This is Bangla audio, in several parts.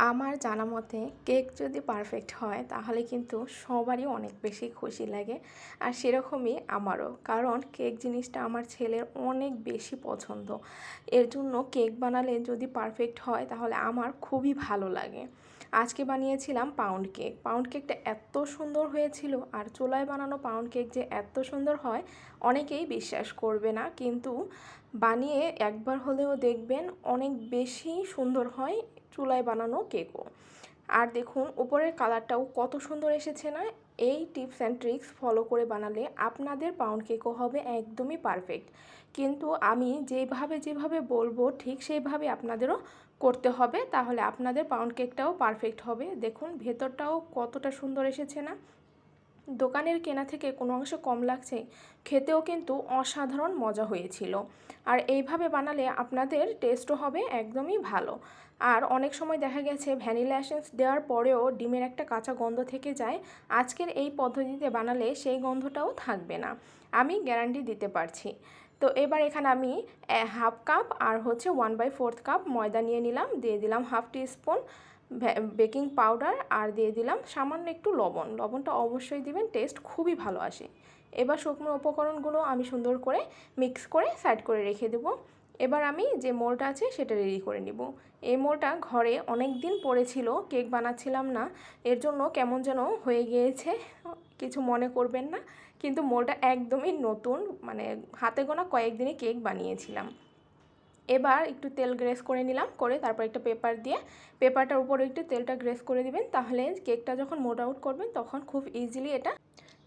আমার জানা মতে কেক যদি পারফেক্ট হয়, তাহলে কিন্তু সবারই অনেক বেশি খুশি লাগে। আর সেরকমই আমারও। কারণ কেক জিনিসটা আমার ছেলের অনেক বেশি পছন্দ। এর জন্য কেক বানালে যদি পারফেক্ট হয়, তাহলে আমার খুবই ভালো লাগে। আজকে বানিয়েছিলাম পাউন্ড কেক পাউন্ড কেকটা এত সুন্দর হয়েছিল আর চোলায় বানানো পাউন্ড কেক যে এত সুন্দর হয়, অনেকেই বিশ্বাস করবে না। কিন্তু বানিয়ে একবার হলেও দেখবেন অনেক বেশি সুন্দর হয় চুলায় বানানো কেকও আর দেখুন, উপরের কালারটাও কত সুন্দর এসেছে না? এই টিপস অ্যান্ড ট্রিক্স ফলো করে বানালে আপনাদের পাউন্ড কেকও হবে একদমই পারফেক্ট। কিন্তু আমি যেভাবে যেভাবে বলব, ঠিক সেইভাবে আপনাদেরও করতে হবে। তাহলে আপনাদের পাউন্ড কেকটাও পারফেক্ট হবে। দেখুন, ভেতরটাও কতটা সুন্দর এসেছে না? দোকানের কেনা থেকে কোনো অংশ কম লাগছে, খেতেও কিন্তু অসাধারণ মজা হয়েছিল। আর এইভাবে বানালে আপনাদের টেস্টও হবে একদমই ভালো। আর অনেক সময় দেখা গেছে ভ্যানিলা এসেন্স দেওয়ার পরেও ডিমের একটা কাঁচা গন্ধ থেকে যায়, আজকের এই পদ্ধতিতে বানালে সেই গন্ধটাও থাকবে না। আমি গ্যারান্টি দিতে পারছি। তো এবার এখানে আমি হাফ কাপ আর হচ্ছে ওয়ান বাই ফোর্থ কাপ ময়দা নিয়ে নিলাম, দিয়ে দিলাম half teaspoon baking powder আর দিয়ে দিলাম সামান্য একটু লবণ। লবণটা অবশ্যই দিবেন, টেস্ট খুবই ভালো আসে। এবার শুকনো উপকরণগুলো আমি সুন্দর করে মিক্স করে সাইড করে রেখে দেবো। এবার আমি যে মোলটা আছে সেটা রেডি করে নিব। এই মোলটা ঘরে অনেক দিন পড়েছিল, কেক বানাচ্ছিলাম না, এর জন্য কেমন যেন হয়ে গিয়েছে, কিছু মনে করবেন না। কিন্তু মোলটা একদমই নতুন মানে হাতে গোনা কয়েকদিনে কেক বানিয়েছিলাম। এবার একটু তেল গ্রেস করে নিলাম, করে তারপর একটা পেপার দিয়ে, পেপারটার উপরে একটু তেলটা গ্রেস করে দিবেন, তাহলে কেকটা যখন মোড আউট করবেন, তখন খুব ইজিলি এটা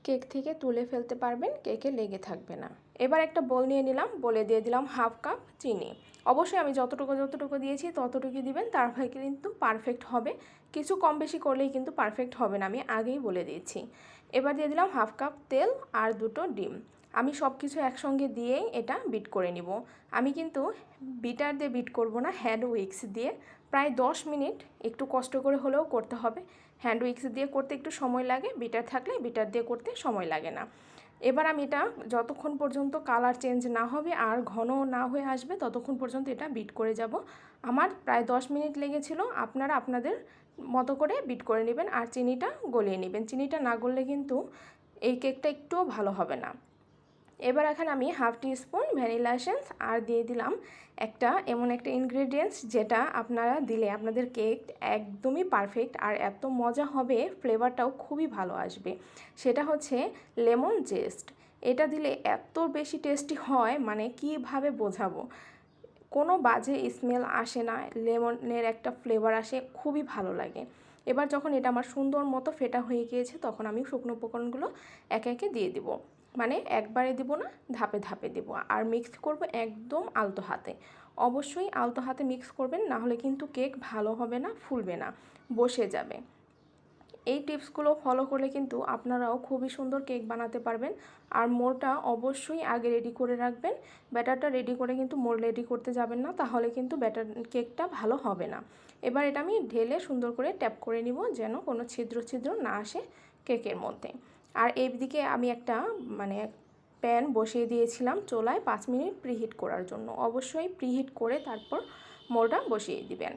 কেক থেকে তুলে ফেলতে পারবেন, কেকে লেগে থাকবে না। এবার একটা বোল নিয়ে নিলাম, বলে দিয়ে দিলাম হাফ কাপ চিনি। অবশ্যই আমি যতটুকু যতটুকু দিয়েছি ততটুকু দিবেন তারপরে কিন্তু পারফেক্ট হবে। কিছু কম বেশি করলেই কিন্তু পারফেক্ট হবে না, আমি আগেই বলে দিয়েছি। এবার দিয়ে দিলাম হাফ কাপ তেল আর দুটো ডিম। আমি সব কিছু একসঙ্গে দিয়েই এটা বিট করে নিব। আমি কিন্তু বিটার দিয়ে বিট করব না হ্যান্ড উইক্স দিয়ে। প্রায় দশ মিনিট একটু কষ্ট করে হলেও করতে হবে। হ্যান্ড উইক্স দিয়ে করতে একটু সময় লাগে বিটার থাকলে বিটার দিয়ে করতে সময় লাগে না। এবার আমি এটা যতক্ষণ পর্যন্ত কালার চেঞ্জ না হবে আর ঘন না হয়ে আসবে, ততক্ষণ পর্যন্ত এটা বিট করে যাব। আমার প্রায় দশ মিনিট লেগেছিল, আপনারা আপনাদের মতো করে বিট করে নেবেন আর চিনিটা গলিয়ে নেবেন। চিনিটা না গললে কিন্তু এই কেকটা একটুও ভালো হবে না। এবার এখন আমি half teaspoon vanilla essence আর দিয়ে দিলাম একটা এমন একটা ইনগ্রেডিয়েন্টস যেটা আপনারা দিলে আপনাদের কেক একদমই পারফেক্ট আর এত মজা হবে ফ্লেভারটাও খুবই ভালো আসবে। সেটা হচ্ছে লেমন জেস্ট এটা দিলে এত বেশি টেস্টি হয় মানে কীভাবে বোঝাবো? কোনো বাজে স্মেল আসে না, লেমনের একটা ফ্লেভার আসে, খুবই ভালো লাগে। এবার যখন এটা আমার সুন্দর মতো ফেটা হয়ে গিয়েছে, তখন আমি শুকনো উপকরণগুলো একে একে দিয়ে দিব। মানে একবারে দেব না, ধাপে ধাপে দেব। আর মিক্স করব একদম আলতো হাতে। অবশ্যই আলতো হাতে মিক্স করবেন, না হলে কিন্তু কেক ভালো হবে না, ফুলবে না, বসে যাবে। এই টিপসগুলো ফলো করলে কিন্তু আপনারাও খুবই সুন্দর কেক বানাতে পারবেন। আর মোড়টা অবশ্যই আগে রেডি করে রাখবেন। ব্যাটারটা রেডি করে কিন্তু মোড় রেডি করতে যাবেন না, তাহলে কিন্তু ব্যাটার কেকটা ভালো হবে না। এবার এটা আমি ঢেলে সুন্দর করে ট্যাপ করে নিব যেন কোনো ছিদ্র ছিদ্র না আসে কেকের মধ্যে। আর এই দিকে আমি একটা মানে প্যান বসিয়ে দিয়েছিলাম চোলায় পাঁচ মিনিট প্রিহিট করার জন্য। অবশ্যই প্রিহিট করে তারপর মোড়টা বসিয়ে দিবেন।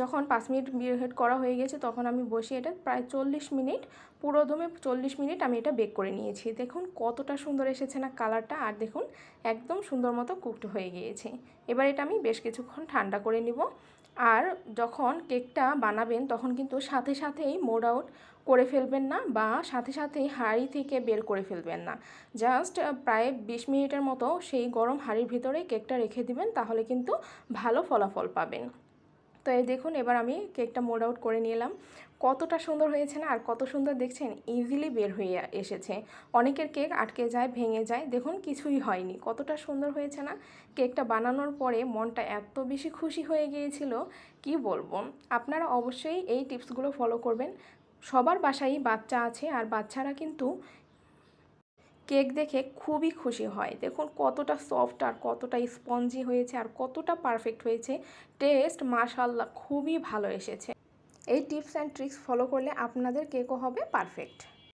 যখন পাঁচ মিনিট প্রিহিট করা হয়ে গেছে তখন আমি বসিয়ে এটা প্রায় চল্লিশ মিনিট, পুরো দমে চল্লিশ মিনিট আমি এটা বেক করে নিয়েছি। দেখুন কতটা সুন্দর এসেছে না কালারটা, আর দেখুন একদম সুন্দর মতো কুকড হয়ে গিয়েছে। এবার এটা আমি বেশ কিছুক্ষণ ঠান্ডা করে নিব। আর যখন কেকটা বানাবেন, তখন কিন্তু সাথে সাথেই মোড আউট করে ফেলবেন না বা সাথে সাথেই হাঁড়ি থেকে বের করে ফেলবেন না। জাস্ট প্রায় বিশ মিনিটের মতো সেই গরম হাঁড়ির ভিতরে কেকটা রেখে দিবেন, তাহলে কিন্তু ভালো ফলাফল পাবেন। তো এই দেখুন, এবার আমি কেকটা মোড আউট করে নিলাম। কতটা সুন্দর হয়েছে না? আর কত সুন্দর দেখছেন ইজিলি বের হয়ে এসেছে। অনেকের কেক আটকে যায়, ভেঙে যায়, দেখুন কিছুই হয়নি। কতটা সুন্দর হয়েছে না? কেকটা বানানোর পরে মনটা এত বেশি খুশি হয়ে গিয়েছিল, কি বলব? আপনারা অবশ্যই এই টিপসগুলো ফলো করবেন। সবার বাসায় বাচ্চা আছে, আর বাচ্চারা কিন্তু কেক দেখে খুবই খুশি হয়। দেখুন কতটা সফট আর কতটা স্পঞ্জি হয়েছে আর কতটা পারফেক্ট হয়েছে। টেস্ট মাশাল্লাহ খুবই ভালো এসেছে। এই টিপস অ্যান্ড ট্রিক্স ফলো করলে আপনাদের কেকও হবে পারফেক্ট